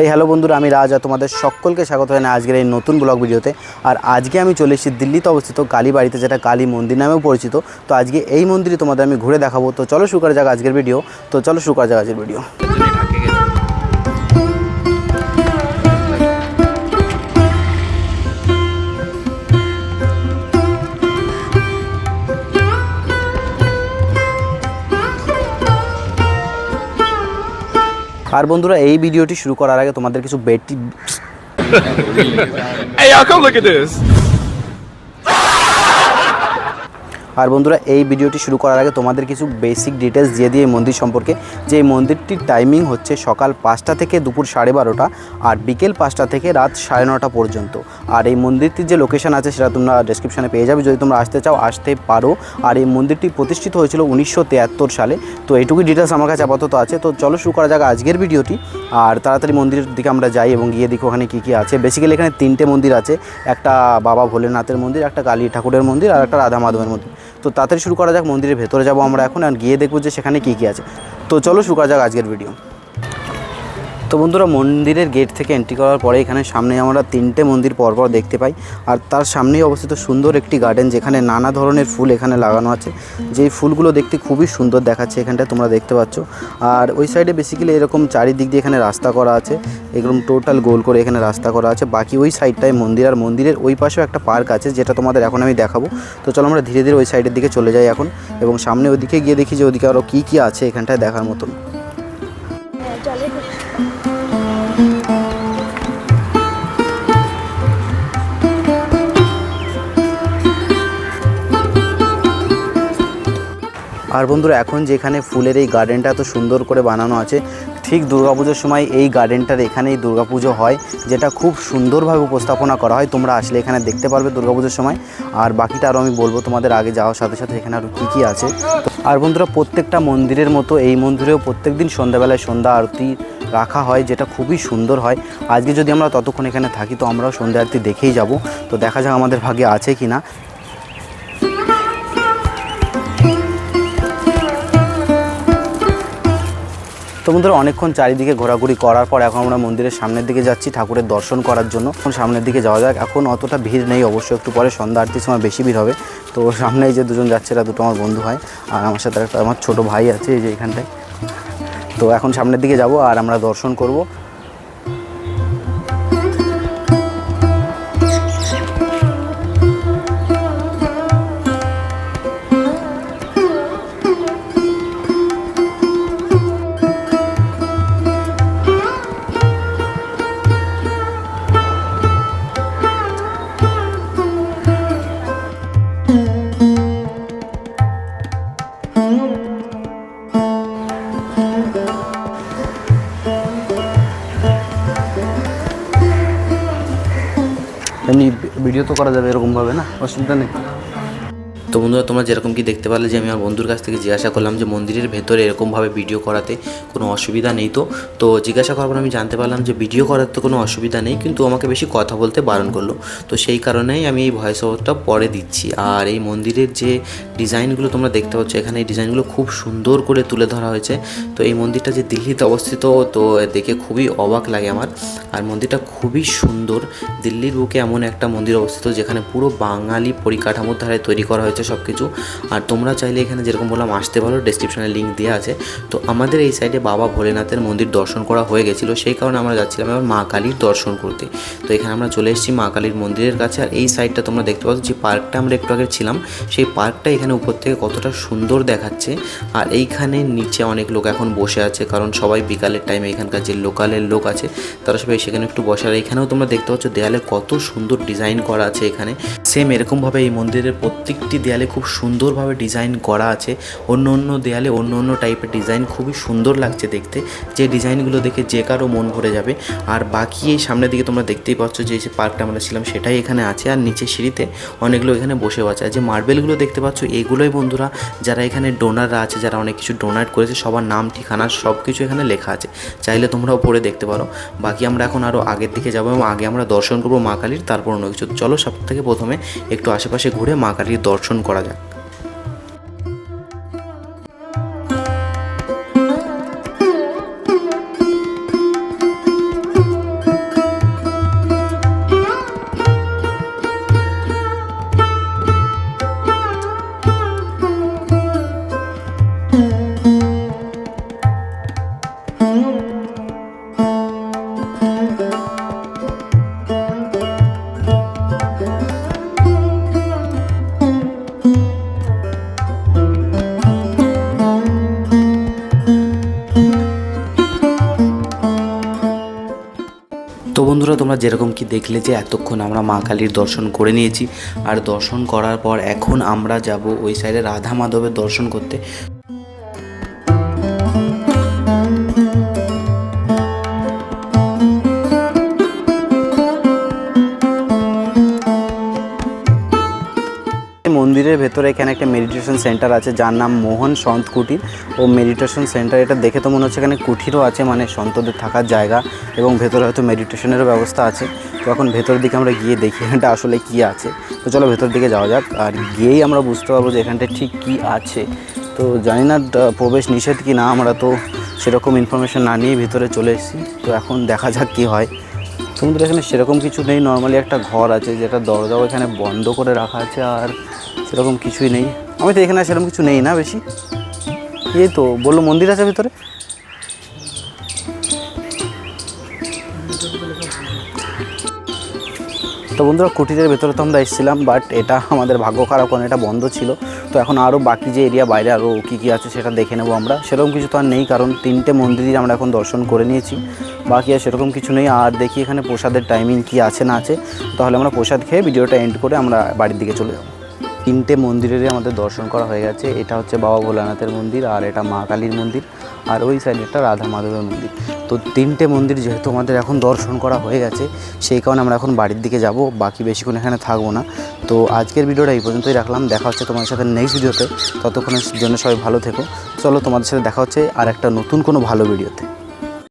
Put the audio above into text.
এই হ্যালো বন্ধুরা, আমি রাজা, তোমাদের সকলকে স্বাগত জানাই আজকের এই নতুন ব্লগ ভিডিওতে। আর আজকে আমি চলে এসেছি দিল্লিতে অবস্থিত কালী বাড়িতে, যেটা কালী মন্দির নামেও পরিচিত। তো আজকে এই মন্দিরে তোমাদের আমি ঘুরে দেখাবো। তো চলো শুরু করা যাক আজকের ভিডিও। তো চলো শুরু করা যাক আজকের ভিডিও। আর বন্ধুরা এই ভিডিওটি শুরু করার আগে তোমাদের কিছু বেটি Hey, y'all, come look at this. আর বন্ধুরা, এই ভিডিওটি শুরু করার আগে তোমাদের কিছু বেসিক ডিটেলস দিয়ে দিয়ে এই মন্দির সম্পর্কে। যে এই মন্দিরটির টাইমিং হচ্ছে সকাল পাঁচটা থেকে দুপুর সাড়ে বারোটা আর বিকেল পাঁচটা থেকে রাত সাড়ে নটা পর্যন্ত। আর এই মন্দিরটির যে লোকেশান আছে সেটা তোমরা ডেসক্রিপশানে পেয়ে যাবে। যদি তোমরা আসতে চাও, আসতে পারো। আর এই মন্দিরটি প্রতিষ্ঠিত হয়েছিল উনিশশো তিয়াত্তর সালে। তো এইটুকুই ডিটেলস আমার কাছে আপাতত আছে। তো চলো শুরু করা যাক আজকের ভিডিওটি। আর তাড়াতাড়ি মন্দিরের দিকে আমরা যাই এবং গিয়ে দেখি ওখানে কী কী আছে। বেসিক্যালি এখানে তিনটে মন্দির আছে। একটা বাবা ভোলেনাথের মন্দির, একটা কালী ঠাকুরের মন্দির আর একটা রাধা মাধবের মন্দির। তো তাড়াতাড়ি শুরু করা যাক, মন্দিরের ভেতরে যাব আমরা এখন, আর গিয়ে দেখব যে সেখানে কী কী আছে। তো চলো শুরু করা যাক আজকের ভিডিও তো বন্ধুরা, মন্দিরের গেট থেকে এন্ট্রি করার পরে এখানে সামনে আমরা তিনটে মন্দির পরপর দেখতে পাই। আর তার সামনেই অবস্থিত সুন্দর একটি গার্ডেন যেখানে নানা ধরনের ফুল এখানে লাগানো আছে। যেই ফুলগুলো দেখতে খুবই সুন্দর দেখাচ্ছে এখানটায়, তোমরা দেখতে পাচ্ছ। আর ওই সাইডে বেসিক্যালি এরকম চারিদিক দিয়ে এখানে রাস্তা করা আছে। এরকম টোটাল গোল করে এখানে রাস্তা করা আছে। বাকি ওই সাইডটায় মন্দির, আর মন্দিরের ওই পাশেও একটা পার্ক আছে, যেটা তোমাদের এখন আমি দেখাবো। তো চলো আমরা ধীরে ধীরে ওই সাইডের দিকে চলে যাই এখন। এবং সামনে ওদিকে গিয়ে দেখি যে ওদিকে আরও কী কী আছে এখানটায় দেখার মতন। আর বন্ধুরা, এখন যেখানে ফুলের এই গার্ডেনটা এত সুন্দর করে বানানো আছে, ঠিক দুর্গাপুজোর সময় এই গার্ডেনটার এখানেই দুর্গাপুজো হয়, যেটা খুব সুন্দরভাবে উপস্থাপনা করা হয়। তোমরা আসলে এখানে দেখতে পারবে দুর্গাপুজোর সময়। আর বাকিটা আরও আমি বলব, তোমাদের আগে যাওয়ার সাথে সাথে এখানে আরও কী কী আছে। আর বন্ধুরা, প্রত্যেকটা মন্দিরের মতো, এই মন্দিরেও প্রত্যেক দিন সন্ধ্যাবেলায় সন্ধ্যা আরতি রাখা হয়, যেটা খুবই সুন্দর হয়। আজকে যদি আমরা ততক্ষণ এখানে থাকি, তো আমরাও সন্ধ্যা আরতি দেখেই যাব। তো দেখা যাক আমাদের ভাগে আছে কি না তো বন্ধুরা, অনেকক্ষণ চারিদিকে ঘোরাঘুরি করার পর এখন আমরা মন্দিরের সামনের দিকে যাচ্ছি ঠাকুরের দর্শন করার জন্য। এখন সামনের দিকে যাওয়া যাক। এখন অতটা ভিড় নেই, অবশ্য একটু পরে সন্ধ্যা আরতির সময় বেশি ভিড় হবে। তো সামনে যে দুজন যাচ্ছে এরা দুটো আমার বন্ধু হয় আর আমার সাথে একটা আমার ছোটো ভাই আছে, এই যে এখানটায়। তো এখন সামনের দিকে যাব আর আমরা দর্শন করব। এমনি ভিডিও তো করা যাবে এরকমভাবে না? অসুবিধা নেই। তো বন্ধুরা, তোমরা যেরকম কি দেখতে পারলে যে আমি আমার বন্ধুর কাছ থেকে জিজ্ঞাসা করলাম যে মন্দিরের ভেতরে এরকমভাবে ভিডিও করাতে কোনো অসুবিধা নেই তো। তো জিজ্ঞাসা করার পর আমি জানতে পারলাম যে ভিডিও করার তো কোনো অসুবিধা নেই, কিন্তু আমাকে বেশি কথা বলতে বারণ করল। তো সেই কারণেই আমি এই ভয়েস ওভারটা পরে দিচ্ছি। আর এই মন্দিরের যে ডিজাইনগুলো তোমরা দেখতে পাচ্ছ, এখানে এই ডিজাইনগুলো খুব সুন্দর করে তুলে ধরা হয়েছে। তো এই মন্দিরটা যে দিল্লিতে অবস্থিত, তো দেখে খুবই অবাক লাগে আমার। আর মন্দিরটা খুবই সুন্দর। দিল্লির বুকে এমন একটা মন্দির অবস্থিত, যেখানে পুরো বাঙালি পরিকাঠামোর ধারায় তৈরি করা হয়েছে। সব কিছু আর তোমরা চাইলে এখানে যেরকম বললাম আসতে পারো ডেসক্রিপশনে লিঙ্ক দেওয়া আছে। তো আমাদের এই সাইডে বাবা ভোলেনাথের মন্দির দর্শন করা হয়ে গেছিল, সেই কারণে আমরা যাচ্ছিলাম এবার মা কালীর দর্শন করতে। তো এখানে আমরা চলে এসেছি মা কালীর মন্দিরের কাছে। আর এই সাইডটা তোমরা দেখতে পাচ্ছ যে পার্কটা আমরা একটু আগে ছিলাম, সেই পার্কটা এখানে উপর থেকে কতটা সুন্দর দেখাচ্ছে। আর এইখানে নিচে অনেক লোক এখন বসে আছে, কারণ সবাই বিকালের টাইমে এখানকার যে লোকালের লোক আছে, তারা সবাই সেখানে একটু বসে। আর এখানেও তোমরা দেখতে পাচ্ছ দেয়ালে কত সুন্দর ডিজাইন করা আছে এখানে। সেম এরকমভাবে এই মন্দিরের প্রত্যেকটি দেয়ালে খুব সুন্দরভাবে ডিজাইন করা আছে। অন্য অন্য দেয়ালে অন্য অন্য টাইপের ডিজাইন খুবই সুন্দর লাগছে দেখতে। যে ডিজাইনগুলো দেখে যে কারও মন ভরে যাবে। আর বাকি এই সামনের দিকে তোমরা দেখতেই পাচ্ছ যে যে পার্কটা আমরা ছিলাম সেটাই এখানে আছে। আর নিচে সিঁড়িতে অনেকগুলো এখানে বসেও আছে। আর যে মার্বেলগুলো দেখতে পাচ্ছ এগুলোই বন্ধুরা যারা এখানে ডোনাররা আছে, যারা অনেক কিছু ডোনাট করেছে, সবার নাম, ঠিকানা সব কিছু এখানে লেখা আছে। চাইলে তোমরাও পড়ে দেখতে পারো। বাকি আমরা এখন আরও আগের দিকে যাব এবং আগে আমরা দর্শন করব মা কালীর, তারপর অন্য কিছু। চলো সব থেকে প্রথমে একটু আশেপাশে ঘুরে মা কালীর দর্শন করা যাক বন্ধুরা, তোমরা যেরকম কি দেখলে যে এতক্ষণ আমরা মা কালীর দর্শন করে নিয়েছি, আর দর্শন করার পর এখন আমরা যাব ওই সাইডে রাধা মাধবের দর্শন করতে। মন্দিরের ভেতরে মেডিটেশন সেন্টার আছে, যার নাম মোহন সন্ত কুটির। ও মেডিটেশন সেন্টার, এটা দেখে তো মনে হচ্ছে এখানে কুঠিরও আছে মানে সন্তদের থাকার জায়গা এবং ভেতরে হয়তো মেডিটেশনেরও ব্যবস্থা আছে। তো এখন ভেতরের দিকে আমরা গিয়ে দেখি এখানটা আসলে কি আছে। তো চলো ভেতর দিকে যাওয়া যাক, আর গিয়েই আমরা বুঝতে পারব যে এখানটা ঠিক কি আছে। তো জানি না প্রবেশ নিষেধ কি না, আমরা তো সেরকম ইনফরমেশন না নিয়ে ভিতরে চলে এসেছি। তো এখন দেখা যাক কি হয়। সমুদ্র এখানে সেরকম কিছু নেই নর্মালি একটা ঘর আছে যেটা দরজাও এখানে বন্ধ করে রাখা আছে, আর সেরকম কিছুই নেই। আমি তো এখানে সেরকম কিছু নেই না বেশি। এই তো, বলল মন্দির আছে ভিতরে। তো বন্ধুরা, কুটিরের ভেতরে তো আমরা এসেছিলাম বাট এটা আমাদের ভাগ্য খারাপ কারণ এটা বন্ধ ছিল। তো এখন আরও বাকি যে এরিয়া বাইরে আরও কী কী আছে সেটা দেখে নেব আমরা। সেরকম কিছু তো আর নেই, কারণ তিনটে মন্দিরই আমরা এখন দর্শন করে নিয়েছি। বাকি আর সেরকম কিছু নেই, আর দেখি এখানে প্রসাদের টাইমিং কি আছে না আছে। তাহলে আমরা প্রসাদ খেয়ে ভিডিওটা এন্ড করে আমরা বাড়ির দিকে চলে যাব। তিনটে মন্দিরেরই আমাদের দর্শন করা হয়ে গেছে। এটা হচ্ছে বাবা ভোলানাথের মন্দির আর এটা মা কালীর মন্দির আর ওই সাইডে একটা রাধা মাধবের মন্দির। তো তিনটে মন্দির যেহেতু আমাদের এখন দর্শন করা হয়ে গেছে, সেই কারণে আমরা এখন বাড়ির দিকে যাব, বাকি বেশিক্ষণ এখানে থাকব না। তো আজকের ভিডিওটা এই পর্যন্তই রাখলাম, দেখা হচ্ছে তোমাদের সাথে নেক্সট ভিডিওতে। ততক্ষণের জন্য সবাই ভালো থেকো। চলো তোমাদের সাথে দেখা হচ্ছে আর একটা নতুন কোনো ভালো ভিডিওতে।